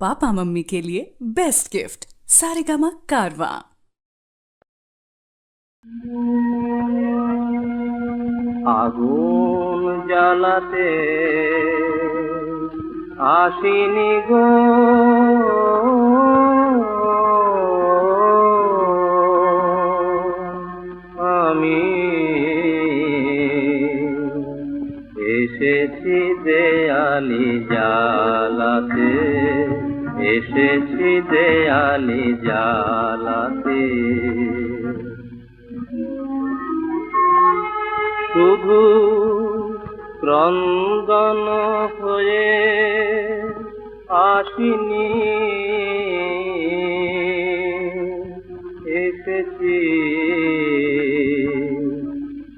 Papa mummy के लिए best gift Saregama कारवा আগুন জ্বালাতে আসিনি গো আমি এসেছি দেয়ালি জ্বালাতে এসেছি দেয়ালি জ্বালাতে শুধু ক্রন্দন হয়ে আসিনি। এসেছি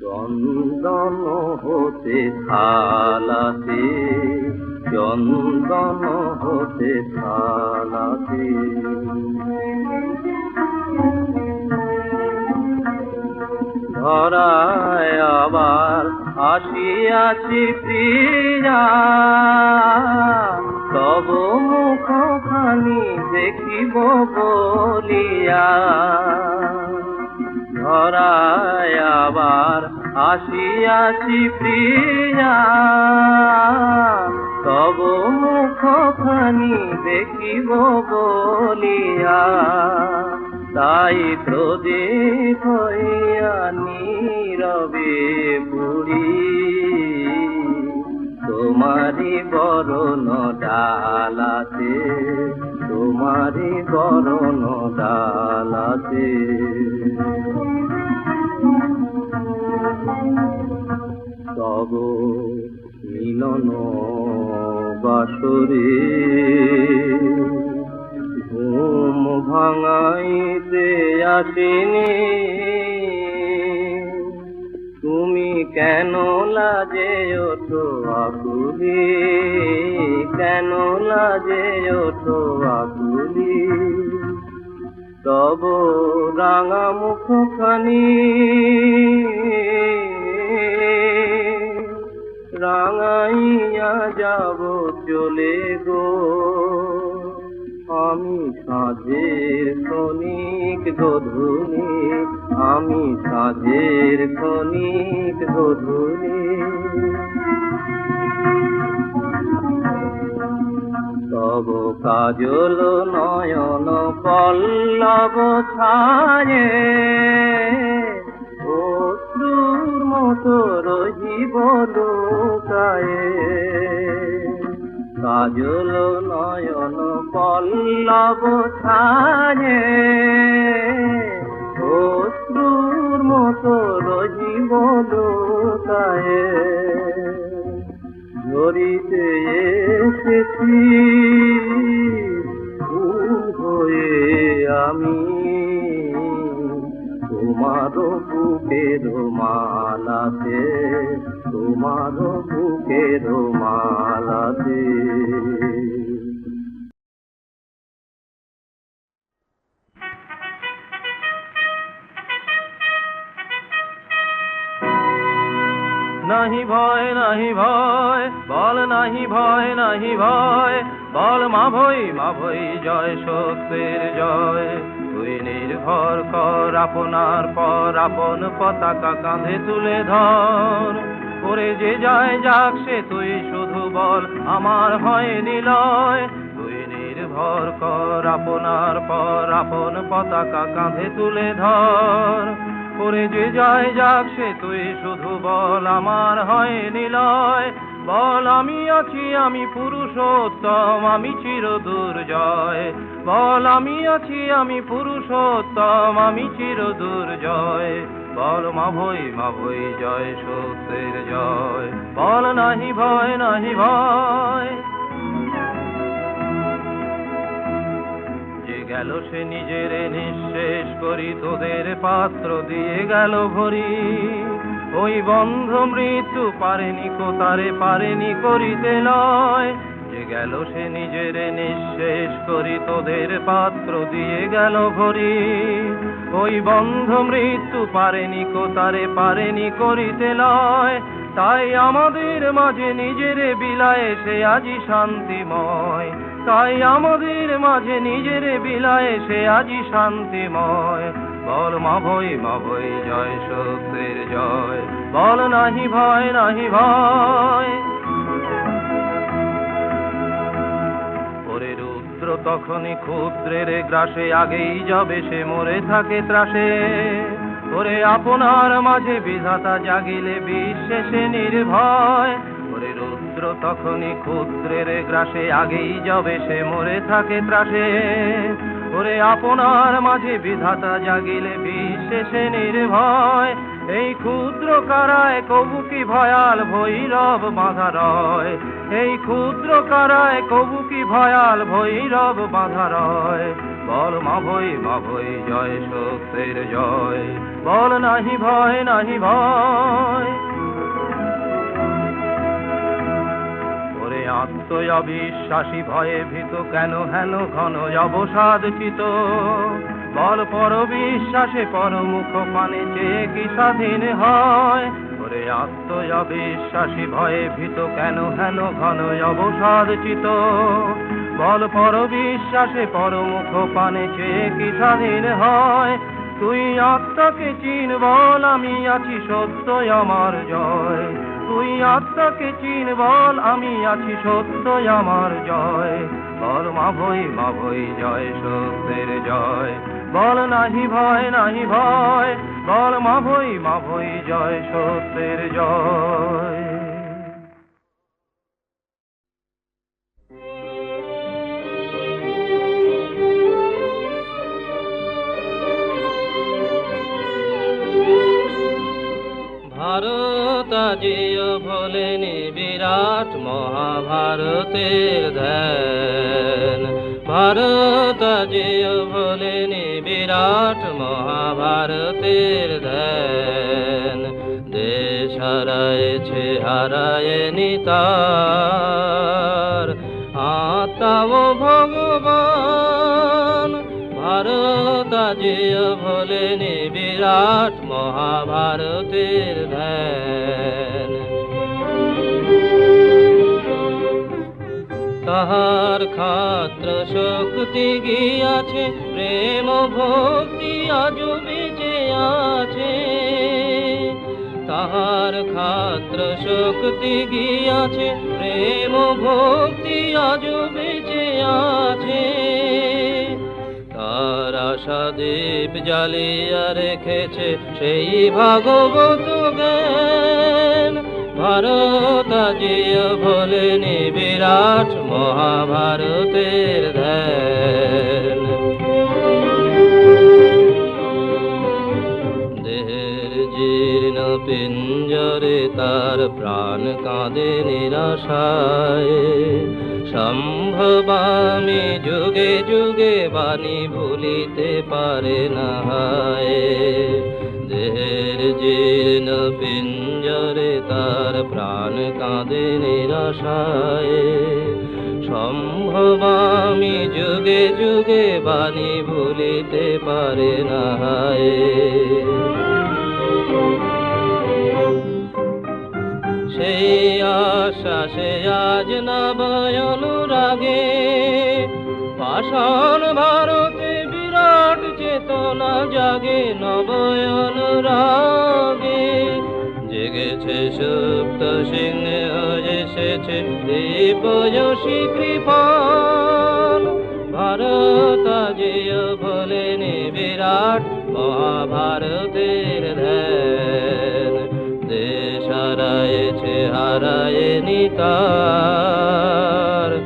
চন্দন হতে থালাতে চন্দন হতে থালাতে ধরায় আবার আসিয়াছি প্রিয়া তব মুখখানি দেখিব বলিয়া। ধরায় আবার আসিয়াছি প্রিয়া তব মুখখানি দেখিব বলিয়া, তাই প্রদীপ হইয়া নীরবে পুরি তোমারি বরণ ডালাতে তোমারি বরণ ডালাতে। তব মিলন বাসরে ঘুম ভাঙাইতে আসিনি। তুমি কেন লাজে ওঠো আকুলি? কেন লাজে ওঠো আকুলি? তব রাঙা মুখখানি রাঙাইয়া যাব চলে গো। আমি সাজের ক্ষণিক গধুলি, আমি সাজের ক্ষণিক গধুলি। তব কাজল নয়ন পল্লব ছায়ে কাজল নয়ন পল্লব ছায়ে অশ্রুর মতো রহিব লোকায়ে। ঝরিতে এসেছি হয়ে আমি। তোমার বুকের মালাতে তোমার বুকের মালাতে নাহি ভয় নাহি ভয়, বল নাহি ভয় নাহি ভয়, বল মা ভই মা ভই, জয় সত্যের জয়। তুই নির্ভর কর, আপনার পর আপন পতাকা কাঁধে তুলে ধর। করে যে যায় যাক সে তুই শুধু বল, আমার হয় নিলয়। তুই নির্ভর কর আপনার পর, আপন পতাকা কাঁধে তুলে ধর। করে যে যায় যাক সে তুই শুধু বল, আমার হয় নিলয়। বল, আমি আছি, আমি পুরুষোত্তম, আমি চির দুর্জয়। বল, আমি আছি, আমি পুরুষোত্তম, আমি চির দুর্জয়। বল মা ভই মা ভই, জয় সত্যের জয়। বল নাহি ভয় নাহি ভয়। যে গেল সে নিজের নিঃশেষ করি, তোদের পাত্র দিয়ে গেল ভরি। ওই বন্ধ মৃত্যু পারেনি কো তারে পারেনি করিতে নয় যে গেল সে নিজের নিঃশেষ করি, তোদের পাত্র দিয়ে গেল ভরি। ওই বন্ধ মৃত্যু পারেনি কো তারে পারেনি করিতে লয়। তাই আমাদের মাঝে নিজের বিলায় সে আজি শান্তিময়। তাই আমাদের মাঝে নিজের বিলায় সে আজি শান্তিময়। বল মা ভই মা ভই, জয় সত্যের জয়। বল নাহি ভয় নাহি ভয়। তখনই ক্ষুদ্রের গ্রাসে আগেই যাবে সে, মরে থাকে ত্রাসে। ওরে আপনার মাঝে বিধাতা জাগিলে বিশ্বেষে নির্ভয়। ওরে রুদ্র তখনই ক্ষুদ্রের গ্রাসে আগেই যাবে সে, মরে থাকে ত্রাসে। ওরে আপনার মাঝে বিধাতা জাগিলে বিশ্বেষে নির্ভয়। এই ক্ষুদ্র কারায় কবু কি ভয়াল ভৈরব বাঁধা রয় এই ক্ষুদ্র কারায় কবু কি ভয়াল ভৈরব বাঁধা রয় বল মা ভই মা ভই জয় সত্যের জয়। বল নাহি ভয় নাহি ভয়। ওরে আত্ম অবিশ্বাসী ভয়ে ভীত কেন, হেন ঘন অবসাদ চিত বল পর বিশ্বাসে পরমুখ পানে চেয়ে কি স্বাধীন হয়? ওরে আত্ম অবিশ্বাসী ভয়ে ভীত কেন হেন ঘন অবসাদ চিত বল পর বিশ্বাসে পরমুখ পানে চেয়ে কি স্বাধীন হয়? তুই আত্মাকে চিন বল, আমি আছি সত্য আমার জয়। তুই আত্মাকে চিন বল, আমি আছি সত্য আমার জয়। বল মা ভই মা ভই জয়, সত্যের জয়। বল নাহি ভয় নাহি ভয়, বল মা ভই মা ভই, জয় সত্যের জয়। ভারত আজিও ভোলেনি বিরাট মহাভারতের ধ্যান। ভারত আজিও ভোলেনি বিরাট মহাভারতের ধ্যান। দেশ হারায়েছে, হারায়নি তার। আত্মাও ভগবান। ভারত আজিও ভোলেনি বিরাট মহাভারতের তাহার খাত্র শক্তি গিয়াছে, প্রেম ভক্তি আজ বেঁচে আছে। তাহার খাত্র শক্তি গিয়াছে, প্রেম ভক্তি আজ বেঁচে আছে। তার আশা দীপ জ্বালিয়া রেখেছে, সেই ভাগবত জ্ঞান। ভারত আজিও ভোলেনি বিরাট মহাভারতের দেহের জীর্ণ পিঞ্জরে তার প্রাণ কাঁদে নিরাশায়। সম্ভবামি যুগে যুগে বাণী ভুলিতে পারে না হায়। দেহের জীর্ণ পিঞ্জরে তার প্রাণ কাঁদে নিরাশায়। সম্ভবামি যুগে যুগে বাণী ভুলিতে পারে না সেই আশা সে আজ নবয় সুপ্ত সিংহ এসেছে। দীপয়সী কৃপাল। ভারত আজিও ভোলেনি বিরাট মহাভারতের ধ্যান। দেশ হারায়েছে, হারায়নি তার।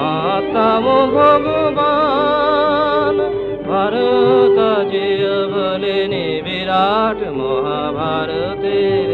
আত্ম ভগবান। ভারত আজিও ভোলেনি বিরাট মহাভারতের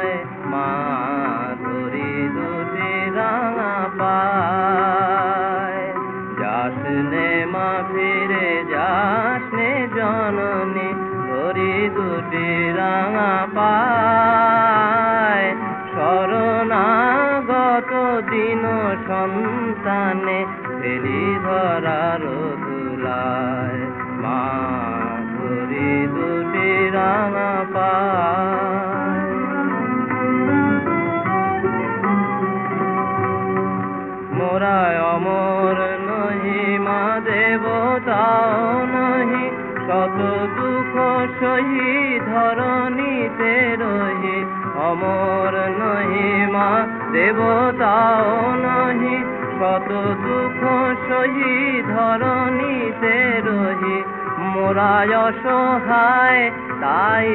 দেবতাও নহি শত দুঃখ সহি ধরণীতে রহি। মোরায় অসহায়, তাই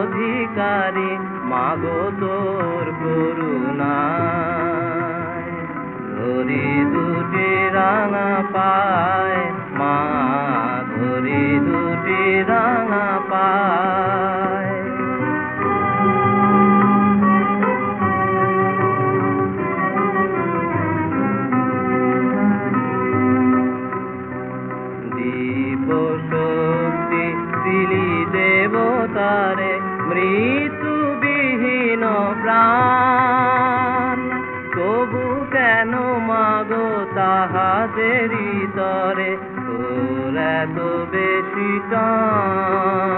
অধিকারী, মাগো তোর করুণায়। ধরি দুটি রাঙা পায়, মা, ধরি দুটি রাঙা পায়। তাহাদেরই তরে তোর এত বেশি টান।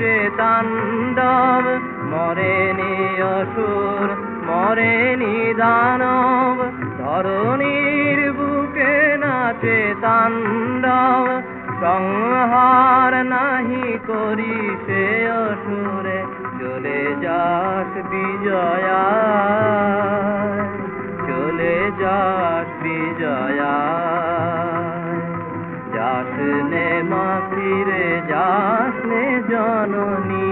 নাচে তাণ্ডব, মরেনি অসুর, মরেনি দানব, ধরণীর বুকে নাচে তাণ্ডব, সংহার নাহি করি সে অসুরে, চলে যাস বিজয়া, চলে যাস বিজয়া। যাস নে মা ফিরে নে জননী।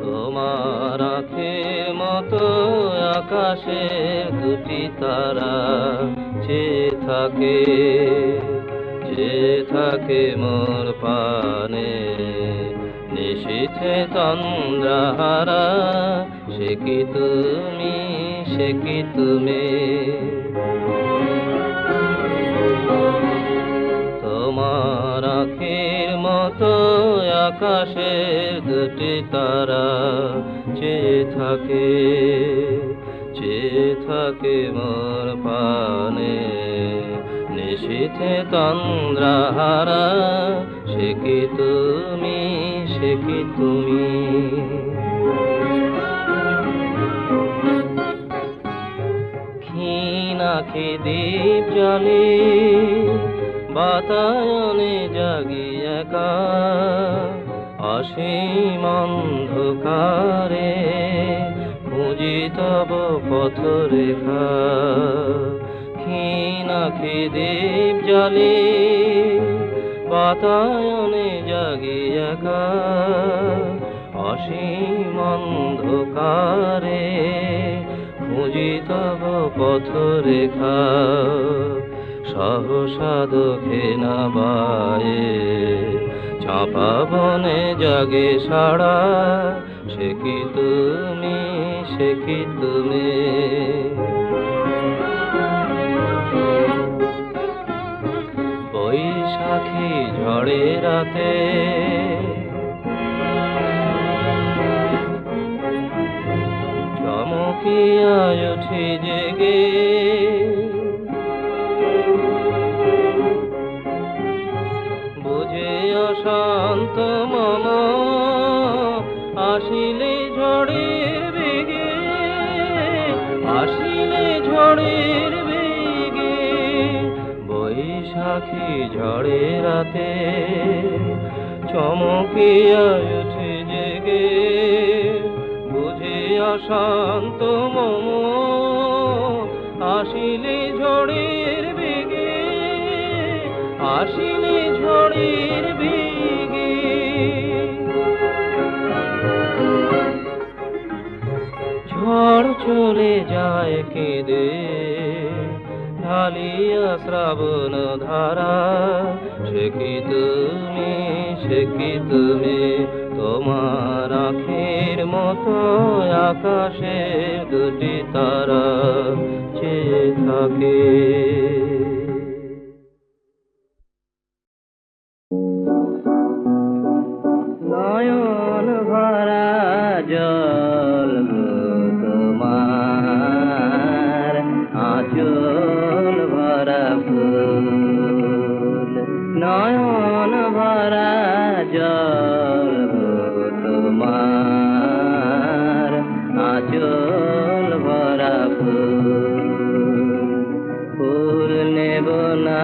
তোমার আখের মতো আকাশে দুটি তারা চেয়ে থাকে চেয়ে থাকে মোর পানে নিশীথে তন্দ্রাহারা সে কি তুমি, সে কি তুমি? তোমার আখির মতো আকাশের দুটি তারা চেয়ে থাকে চেয়ে থাকে মোর পানে। নিশীথে তন্দ্রাহারা, সে কি তুমি, সে কি তুমি? ক্ষীণাখি দীপ জলে, বাতায়নে জাগি একা। অসীম অন্ধকারে খুঁজি তব পথ রেখা ক্ষীণাখি দীপ জলে, বাতায়নে জাগি একা। অসীম অন্ধকারে খুঁজি তব পথ রেখা সহসা দোখে না বায়ে চাপা বনে জাগে সাড়া, সে কি তুমি, সে কি তুমি? বৈশাখী ঝড়ে রাতে চমকিয়া উঠি জেগে। বুঝে অশান্ত মম আসিলে ঝড়ের বেগে, আসিলে ঝড়ের বেগে, বৈশাখী ঝড়ে রাতে চমকিয়া শান্ত মম, আসিলে ঝড়ের বেগে, আসিলে ঝড়ের বেগে। ঝড় চলে যায় কেঁদে, ঢালিয়া শ্রাবণ ধারা, সে কি তুমি, সে কি তুমি? তোমার আখের মতো আকাশের দুটি তারা চেয়ে থাকে। আচল ভরা ফুল ফুল নেব না।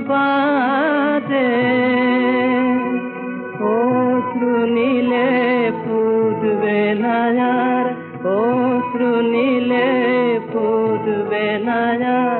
कृपा दे ओ श्रुनिले पूदवेलायार ओ श्रुनिले पूदवेलायार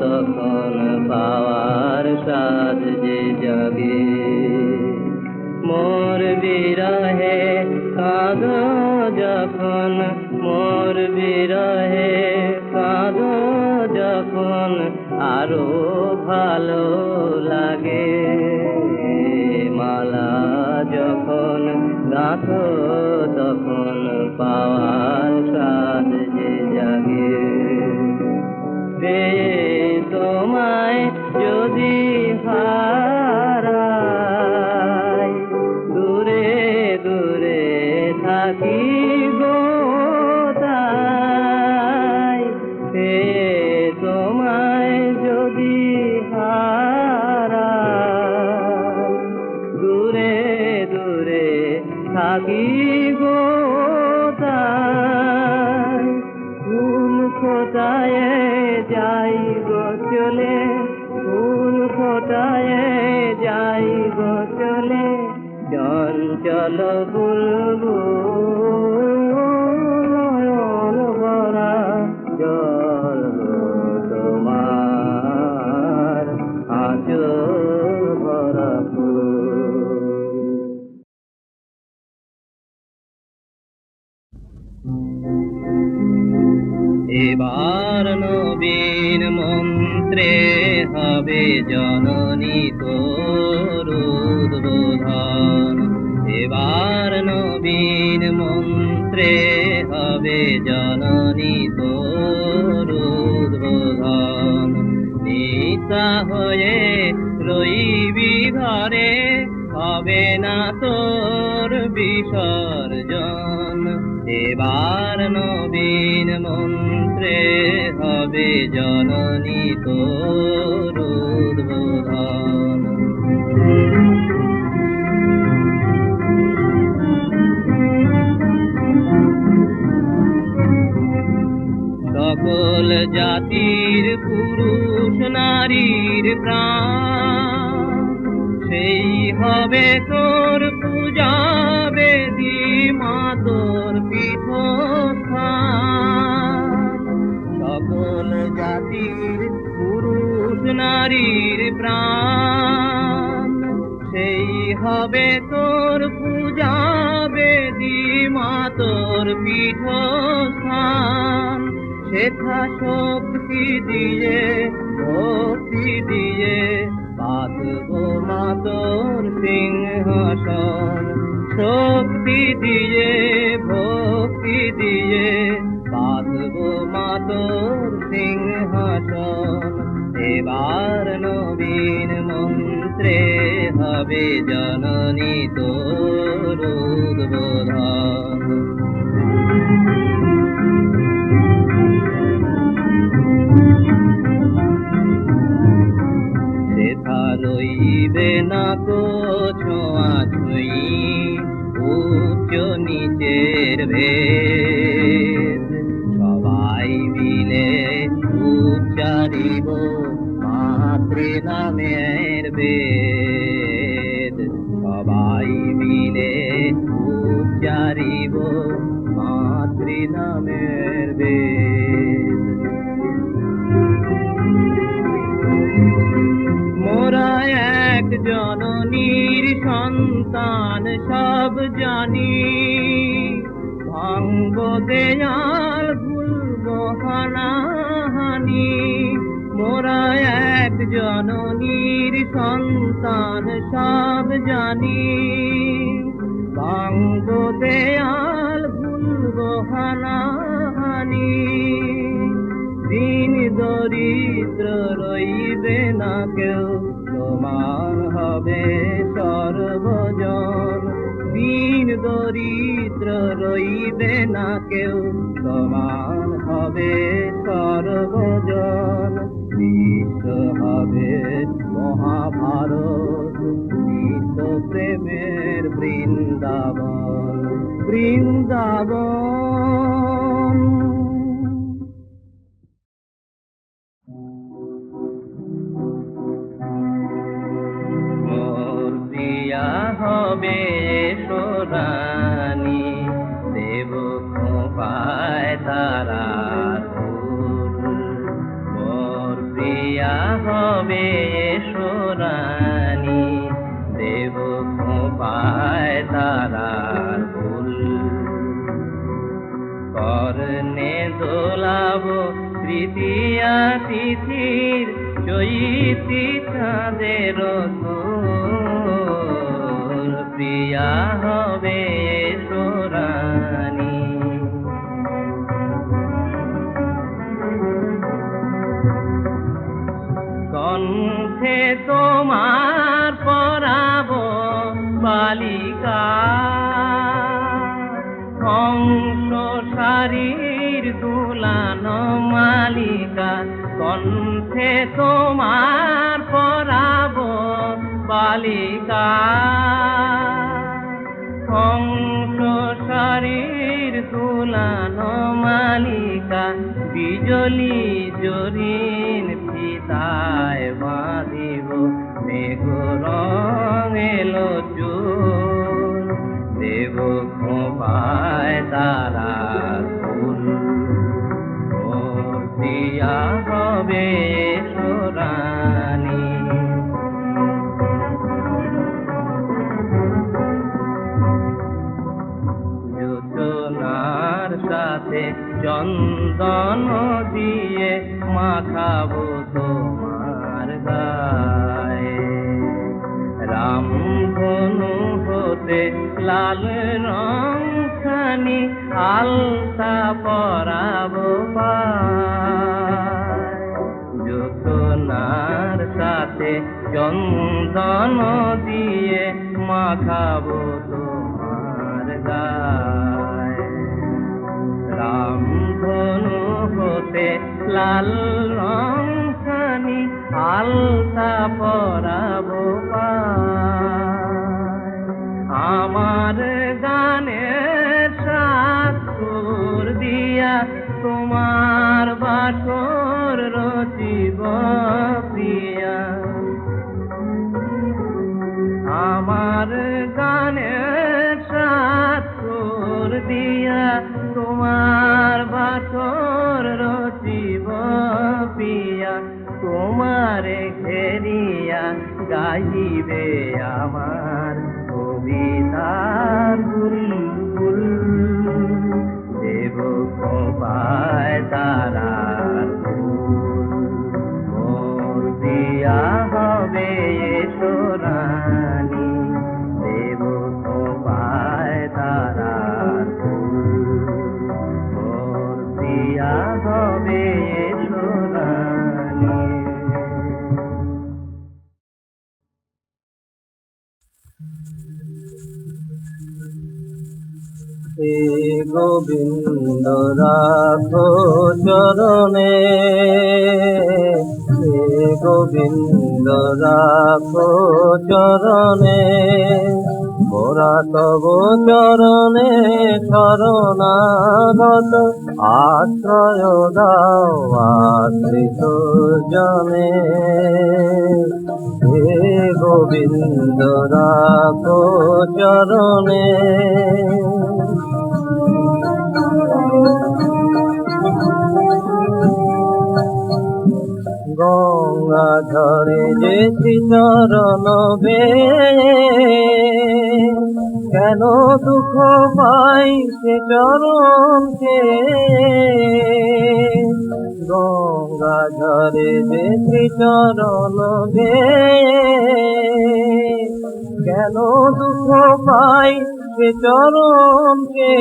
তখন পাওয়ার সাজ যে জাগে। মোর বিরহে কাঁদ যখন, মোর বিরহে কাঁদ যখন আরও ভালো লাগে। মালা যখন গাথ তখন পাওয়ার পেয়ে যাই গো চলে চঞ্চল বুলবুল ভরা জল তোমার আচল ভরা এবার নবীন মন্ত্রে হবে জননী এবার নবীন মন্ত্রে হবে জননী তোর উদ্বোধন। নিতা হয়ে রইবি ঘরে, হবে না তোর বিসর্জন। এবার নবীন মন্ত্রে হবে জননী তোর সকল জাতির পুরুষ নারীর প্রাণ। সেই হবে তোর পূজা বেদি মা তোর সকল জাতির পুরুষ নারীর প্রাণ। সেই হবে তোর পূজা বেদি মা তোর পীঠস্থান। শেখা শক্তি দিয়ে ভক্তি দিয়ে বাঁধব মা তোর সিংহাসন। শক্তি দিয়ে, ভক্তি দিয়ে বাঁধব মা তোর সিংহাসন। এবার নবীন মন্ত্রে হবে জননী তোর। লইবে না গো ছোঁয়া ছুঁই উচ্চ নিচের ভেদ। সবাই মিলে উচ্চারিব মাতৃ নামের বেদ সন্তান সব জানি। ভাঙ্গ দেয়াল, ভুলব হানাহানি। মোরা এক জননীর সন্তান সব জানি। ভাঙ্গ দেয়াল, ভুলব হানাহানি। দিন দরিদ্র রইবে না কেউ। হবে সর্বজন দিন দরিদ্র রইবে না কেউ। সমান হবে সর্বজন। বিশ্ব হবে মহাভারত। নিত্য প্রেমের বৃন্দাবন। বৃন্দাবন তৃতীয়া তিথির চৈতি তোর প্রিয়া হবে সোরানি কণ্ঠে তোমার পরাব বালিকা কণ্ঠে তোমার পরাব বালিকা। হংস শারীর দুলান মালিকা, বিজলি জরিন ফিতায় বাঁধিব, মেঘ রং এলো চুল, দেব খোপায় তারা ফুল। দিয়া হবে সাথে চন্দন দিয়ে মাখাবো তোমার গায়ে। রামধনু হতে লাল রং খানি আলতা পরাবো পায় যোজনার সাথে চন্দন দিয়ে মাখাবো তোমার রাম ধনু হতে লাল রং খানি আলতা পরাবো আমার গানের সাথুর দিয়া তোমার পিয়া আমার গানের সাথর দিয়া তোমার বাছর রচিব পিয়া। তোমার ঘেরিয়া গাইবে আমার কবিতার বুলবুল দেব কবায় তারা গোবিন্দ রাখো চরণে। হে গোবিন্দ রাখো চরণে। মোরা তব চরণে শরণাগত। আশ্রয় দাও জনে। হে গোবিন্দ রাখো চরণে। গঙ্গা ধরে যে চরণ বে কেন দুঃখ পাই সে চরণকে গঙ্গা ধরে যে চরণ বে কেন দুঃখ পাই সে চরণকে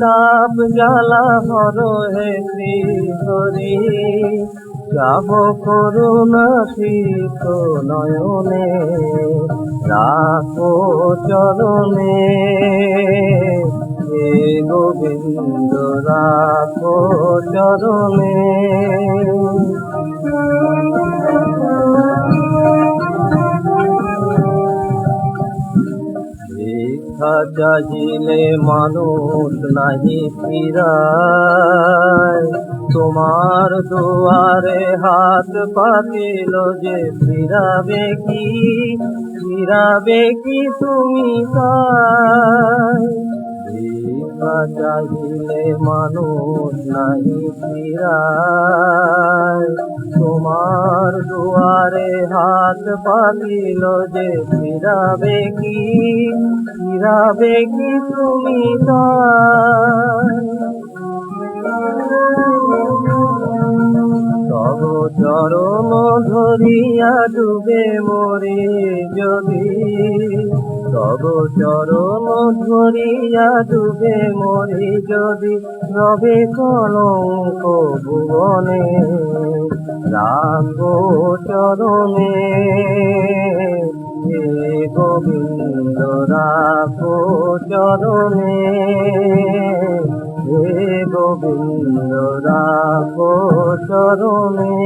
তাপ জ্বালা হর হে হরি যাব করুণা শীত নয়নে রাখো চরণে। হে গোবিন্দ রাখো চরণে। ভিক্ষা চাহিলে মানুষ নাহি ফিরায়। তোমার দুয়ারে হাত পাতিল যে ফিরাবে কি? ফিরাবে কি তুমি তাই? ভিক্ষা চাহিলে মানুষ নাহি ফিরায়। তোমার দুয়ারে হাত পাতিল যে ফিরাবে কি? ফিরাবে কি তুমি তব চরণ ধরিয়া ডুবে মরে যদি তব চরণ ধরিয়া ডুবে মরি যদি রবে কলঙ্ক ভুবনে। রাখো চরণে, হে গোবিন্দ রাখো চরণে, হে গোবিন্দ রাখো চরণে।